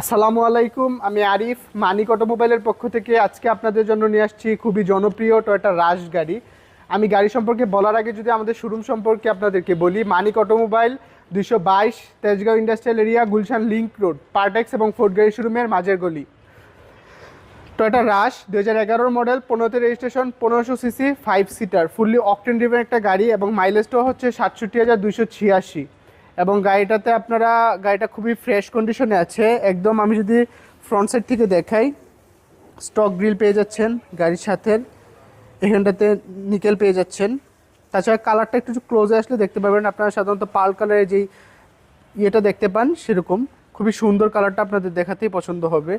আসসালামু আলাইকুম, আমি আরিফ। মানিক অটোমোবাইলের পক্ষ থেকে আজকে আপনাদের জন্য নিয়ে আসছি খুবই জনপ্রিয় টয়োটা রাশ গাড়ি। আমি গাড়ি সম্পর্কে বলার আগে যদি আমাদের শোরুম সম্পর্কে আপনাদেরকে বলি, মানিক অটোমোবাইল দুইশো বাইশ Tejgaon industrial area, Gulshan link road, Partex এবং ফোর্ট গাড়ি শোরুমের মাঝের গলি। টয়োটা রাশ দু হাজার এগারোর মডেল, পনেরোতে রেজিস্ট্রেশন, পনেরোশো CC five seater fully octane driven একটা গাড়ি এবং মাইলেজটাও হচ্ছে সাতষট্টি হাজার দুইশো ছিয়াশি। এবং গাড়িটাতে আপনারা, গাড়িটা খুবই ফ্রেশ কন্ডিশনে আছে। একদম আমি যদি ফ্রন্ট সাইড থেকে দেখাই স্টক গ্রিল পেয়ে যাচ্ছেন গাড়ির সাথে। এখানটাতে নিকেল পেয়ে যাচ্ছেন। তাছাড়া কালারটা একটু ক্লোজে আসলে দেখতে পাবেন আপনারা সাধারণত পাল কালারের যেই ইয়েটা দেখতে পান, সেরকম। খুবই সুন্দর কালারটা আপনাদের দেখাতেই পছন্দ হবে।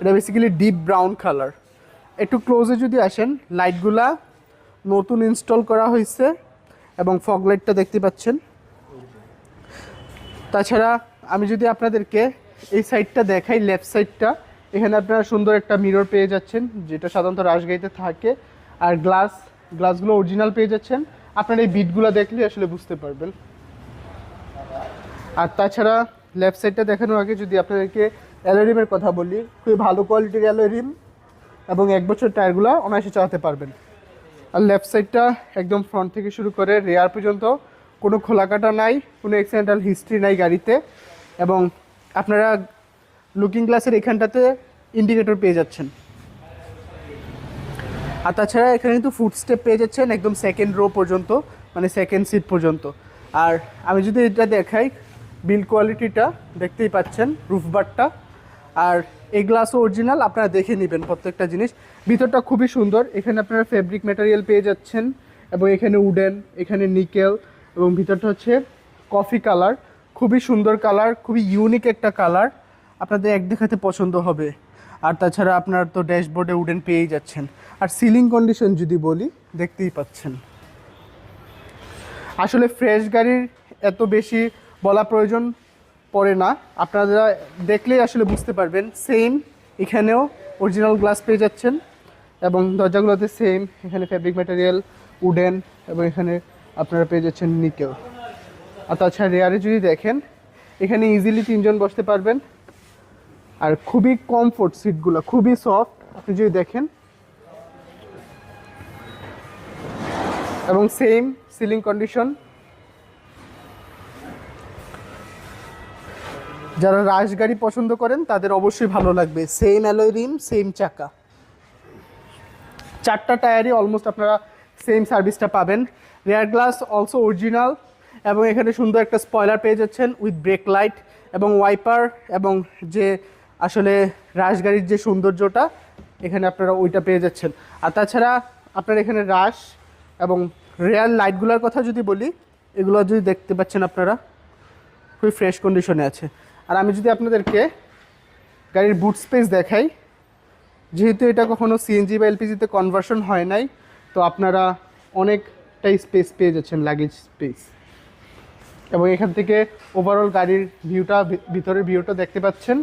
এটা বেসিক্যালি ডিপ ব্রাউন কালার একটু ক্লোজে যদি আসেন লাইটগুলা নতুন ইনস্টল করা হয়েছে এবং ফগ লাইটটা দেখতে পাচ্ছেন। তাছাড়া আমি যদি আপনাদেরকে এই সাইডটা দেখাই লেফট সাইডটা এখানে আপনারা সুন্দর একটা মিরর পেয়ে যাচ্ছেন, যেটা সাধারণত রাজগাড়িতে থাকে। আর গ্লাস গ্লাসগুলো অরিজিনাল পেয়ে যাচ্ছেন। আপনারা এই বিটগুলো দেখলে আসলে বুঝতে পারবেন। আর তাছাড়া লেফট সাইডটা দেখানোর আগে যদি আপনাদেরকে অ্যালোরিমের কথা বলি, খুবই ভালো কোয়ালিটির অ্যালোরিম এবং এক বছর টায়ারগুলো অনায়াসে চালাতে পারবেন। আর লেফট সাইডটা একদম ফ্রন্ট থেকে শুরু করে রেয়ার পর্যন্ত কোনো খোলাকাটা নাই, কোনো অ্যাক্সিডেন্টাল হিস্ট্রি নাই গাড়িতে এবং আপনারা লুকিং গ্লাসের এখানটাতে ইন্ডিকেটর পেয়ে যাচ্ছেন। আর তাছাড়া এখানে কিন্তু ফুড স্টেপ পেয়ে যাচ্ছেন একদম সেকেন্ড রো পর্যন্ত মানে সেকেন্ড সিট পর্যন্ত। আর আমি যদি এটা দেখাই বিল কোয়ালিটিটা দেখতেই পাচ্ছেন রুফবারটা আর এই গ্লাসও অরিজিনাল আপনারা দেখে নেবেন প্রত্যেকটা জিনিস। ভিতরটা খুবই সুন্দর, এখানে আপনারা ফেব্রিক ম্যাটেরিয়াল পেয়ে যাচ্ছেন এবং এখানে উডেন এখানে নিকেল এবং ভিতরটা হচ্ছে কফি কালার খুবই সুন্দর কালার খুবই ইউনিক একটা কালার আপনাদের এক দেখাতে পছন্দ হবে। আর তাছাড়া আপনার তো ড্যাশবোর্ডে উডেন পেয়েই যাচ্ছেন। আর সিলিং কন্ডিশন যদি বলি, দেখতেই পাচ্ছেন। আসলে ফ্রেশ গাড়ির এত বেশি বলা প্রয়োজন পড়ে না। আপনারা দেখলেই আসলে বুঝতে পারবেন সেম এখানেও অরিজিনাল গ্লাস পেয়ে যাচ্ছেন এবং দরজাগুলোতে সেম এখানে ফ্যাব্রিক ম্যাটেরিয়াল উডেন এবং এখানে আপনারা পেয়ে যাচ্ছেন নিকেল। আর তাছাড়া রেয়ারে যদি দেখেন, এখানে ইজিলি তিনজন বসতে পারবেন। আর খুবই কমফোর্ট সিটগুলো খুবই সফট আপনি যদি দেখেন। এবং সেম সিলিং কন্ডিশন যারা রাশ গাড়ি পছন্দ করেন, তাদের অবশ্যই ভালো লাগবে। সেম অ্যালোয় রিম সেম চাকা। চারটা টায়ারই অলমোস্ট আপনারা সেম সার্ভিসটা পাবেন। রেয়ার গ্লাস অলসো অরিজিনাল এবং এখানে সুন্দর একটা স্পয়লার পেয়ে যাচ্ছেন উইথ ব্রেক লাইট এবং ওয়াইপার এবং যে আসলে রাশ গাড়ির যে সৌন্দর্যটা, এখানে আপনারা ওইটা পেয়ে যাচ্ছেন। আর তাছাড়া আপনার এখানে রাশ এবং রেয়ার লাইটগুলোর কথা যদি বলি, এগুলো যদি দেখতে পাচ্ছেন আপনারা, খুবই ফ্রেশ কন্ডিশনে আছে। আর আমি যদি আপনাদেরকে গাড়ির বুট স্পেস দেখাই, যেহেতু এটা কখনো সিএনজি বা এলপিজিতে কনভার্সন হয় নাই, তো আপনারা অনেকটাই স্পেস পেয়ে যাচ্ছেন লাগেজ স্পেস এবং এখান থেকে ওভারঅল গাড়ির ভিউটা ভিতরের ভিউটা দেখতে পাচ্ছেন।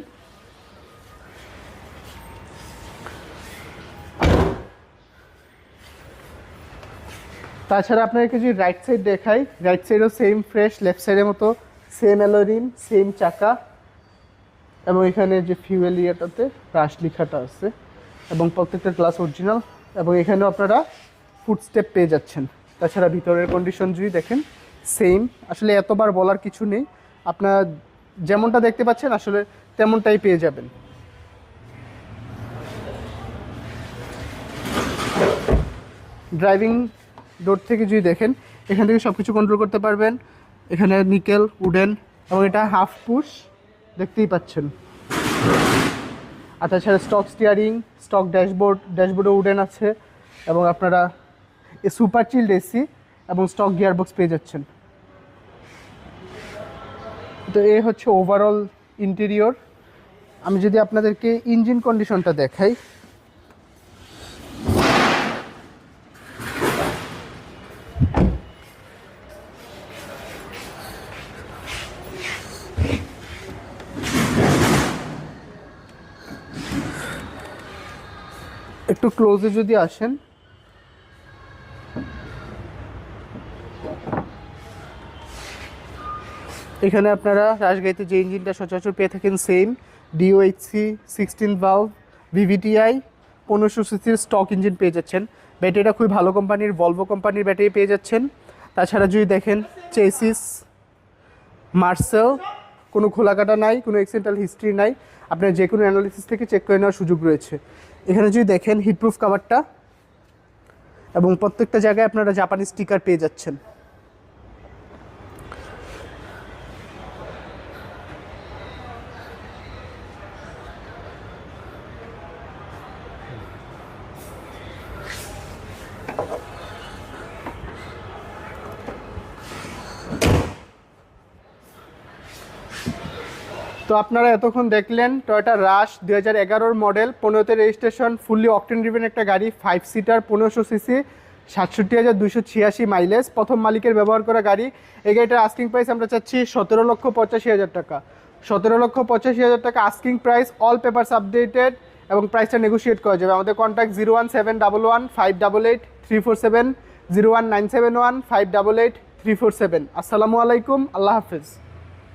তাছাড়া আপনাকে যদি রাইট সাইড দেখাই রাইট সাইডও সেম ফ্রেশ লেফট সাইডের মতো সেম অ্যালোরিম সেম চাকা। এবং এখানে যে ফিউয়েল ইয়েটাতে রাশ লেখাটা আছে। এবং প্রত্যেকটা গ্লাস অরিজিনাল এবং এখানেও আপনারা ফুড স্টেপ পেয়ে যাচ্ছেন। তাছাড়া ভিতরের কন্ডিশন যদি দেখেন সেম আসলে এতবার বলার কিছু নেই। আপনার যেমনটা দেখতে পাচ্ছেন, আসলে তেমনটাই পেয়ে যাবেন। ড্রাইভিং ডোর থেকে যদি দেখেন, এখান থেকে সব কিছু কন্ট্রোল করতে পারবেন। এখানে নিকেল উডেন এবং এটা হাফ পুশ দেখতেই পাচ্ছেন। আর তাছাড়া স্টক স্টিয়ারিং স্টক ড্যাশবোর্ড ড্যাশবোর্ডে উডেন আছে। এবং আপনারা সুপার চিল্ড এসি এবং স্টক গিয়ারবক্স পেয়ে যাচ্ছেন। তো এ হচ্ছে ওভারঅল ইন্টেরিয়র আমি যদি আপনাদেরকে ইঞ্জিন কন্ডিশনটা দেখাই। একটু ক্লোজে যদি আসেন এখানে আপনারা রাজগাড়িতে যে ইঞ্জিনটা সচরাচর পেয়ে থাকেন same DOHC sixteen valve VVTI পনেরোশো সিসির স্টক ইঞ্জিন পেয়ে যাচ্ছেন। ব্যাটারিটা খুবই ভালো কোম্পানির ভলভো কোম্পানির ব্যাটারি পেয়ে যাচ্ছেন। তাছাড়া যদি দেখেন চেসিস মার্সেল কোনো খোলাকাটা নাই, কোনো এক্সিডেন্টাল হিস্ট্রি নাই। আপনার যে কোনো অ্যানালিসিস থেকে চেক করে নেওয়ার সুযোগ রয়েছে। এখানে যদি দেখেন হিটপ্রুফ কাভারটা এবং প্রত্যেকটা জায়গায় আপনারা জাপানি স্টিকার পেয়ে যাচ্ছেন। তো আপনারা এতক্ষণ দেখলেন টয়োটা রাশ দু হাজার মডেল, পনেরোতে রেজিস্ট্রেশন, ফুললি অকটেন ড্রিভেন একটা গাড়ি ফাইভ সিটার পনেরোশো সিসি সাতষট্টি হাজার দুশো ছিয়াশি মাইলেজ প্রথম মালিকের ব্যবহার করা গাড়ি। এই গাড়িটার আস্কিং প্রাইস আমরা চাচ্ছি সতেরো লক্ষ পঁচাশি হাজার টাকা। সতেরো লক্ষ পঁচাশি হাজার টাকা asking price all papers updated এবং প্রাইসটা নেগোশিয়েট করা যাবে। আমাদের contact zero one seven double one five double eight three four seven zero one nine seven one five double eight three four seven আসসালামু আলাইকুম, আল্লাহ হাফিজ।